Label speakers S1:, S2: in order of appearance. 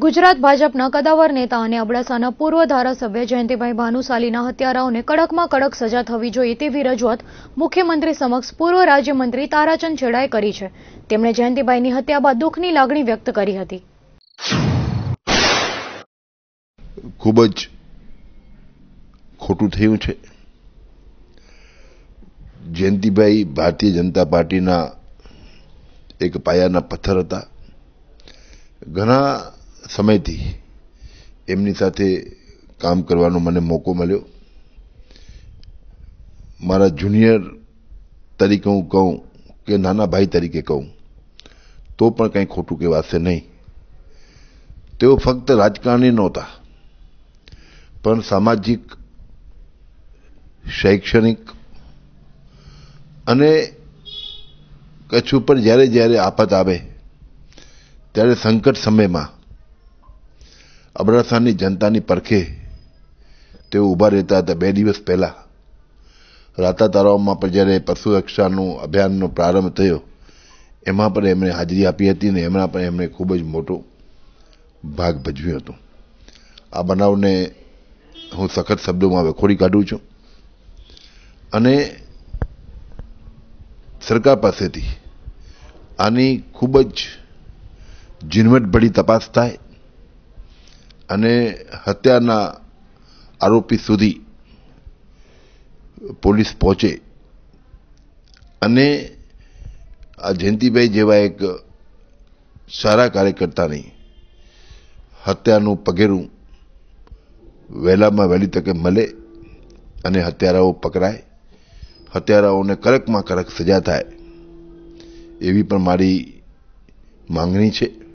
S1: ગુજરાત ભાજપના કદાવર નેતા અને અબડાસાના પૂર્વ ધારાસભ્ય જયંતિભાઈ ભાનુશાલીના હત્યારાઓને કડકમાં કડક સજા થવી જોઈએ તેવી રજૂઆત મુખ્યમંત્રી સમક્ષ પૂર્વ રાજ્યમંત્રી તારાચંદ છેડાએ કરી છે. તેમણે જયંતિભાઈની હત્યા બાદ દુઃખની લાગણી વ્યક્ત કરી હતી.
S2: ખૂબ જ ખોટું થયું છે. જયંતિભાઈ ભારતીય જનતા પાર્ટીના એક પાયાના પથ્થર હતા. ઘણા સમયથી એમની સાથે કામ કરવાનો મને મોકો મળ્યો. મારા જુનિયર તરીકે હું કહું કે નાના ભાઈ તરીકે કહું, તો પણ કંઈ ખોટું કહેવાશે નહીં. તેઓ ફક્ત રાજકારણી નહોતા, પણ સામાજિક, શૈક્ષણિક અને કચ્છ ઉપર જ્યારે જ્યારે આફત આવે, ત્યારે સંકટ સમયમાં અબડાસાની જનતાની પરખે તેઓ ઊભા રહેતા હતા બે દિવસ પહેલા. રાતા તારાઓમાં પણ જ્યારે પશુ રક્ષાનું અભિયાનનો પ્રારંભ થયો, એમાં પણ એમણે હાજરી આપી હતી ને એમના પણ એમણે ખૂબ જ મોટો ભાગ ભજવ્યો હતો. આ બનાવને હું સખત શબ્દોમાં વખોડી કાઢું છું. અને સરકાર પાસેથી આની ખૂબ જ ઝીણવટભરી તપાસ થાય અને હત્યાના આરોપી સુધી પોલીસ પહોંચે. અને આ જયંતિભાઈ જેવા એક સારા કાર્યકર્તાની હત્યાનું પગેરું વહેલામાં વહેલી તકે મળે અને હત્યારાઓ પકડાય. હત્યારાઓને કડકમાં કડક સજા થાય એવી પણ મારી માંગણી છે.